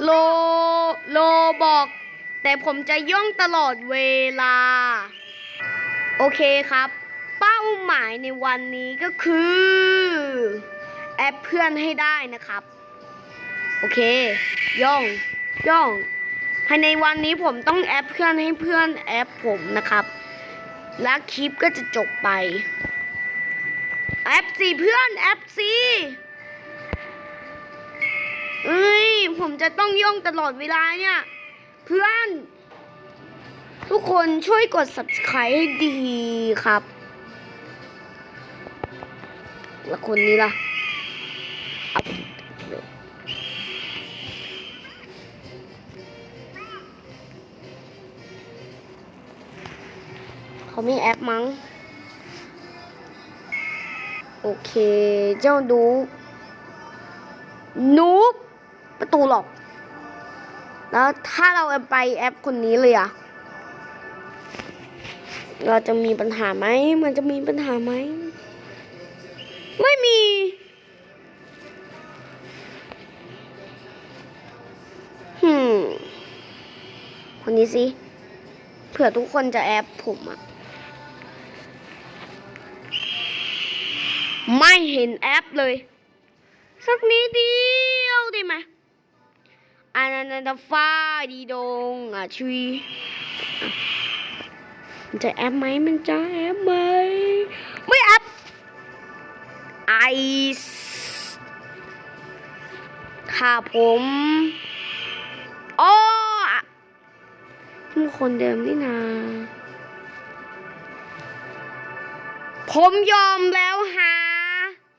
โลโลบอก แต่ผมจะย่องตลอดเวลา โอเคครับ เป้าหมายในวันนี้ก็คือ แอปเพื่อนให้ได้นะครับ โอเค ย่องย่อง ภายในวันนี้ผมต้องแอปเพื่อนให้เพื่อนแอปผมนะครับ และคลิปก็จะจบไป แอปซีเพื่อนแอปซีเอ้ย ผมจะต้องย่องตลอดเวลาเนี่ย เพื่อน ทุกคนช่วยกด subscribe ให้ดีครับ แล้วคนนี้ล่ะเอาเขามีแอปมั้ง โอเค เจ้าดูนูบ ประตูหลอก แล้วถ้าเราไปแอปคนนี้เลยอะเราจะมีปัญหาไหม มันจะมีปัญหาไหม ไม่มี หืม คนนี้สิ เผื่อทุกคนจะแอปผมอะไม่เห็นแอปเลย สักนิดเดียวได้ไหม อันนั้นนะฟ้าดีดงอะชุยมันจะแอปไหมมันจะแอปไหมไม่แอปไอซ์ค่ะผมโอ๋อมันคนเดิมนี่นาผมยอมแล้วฮะ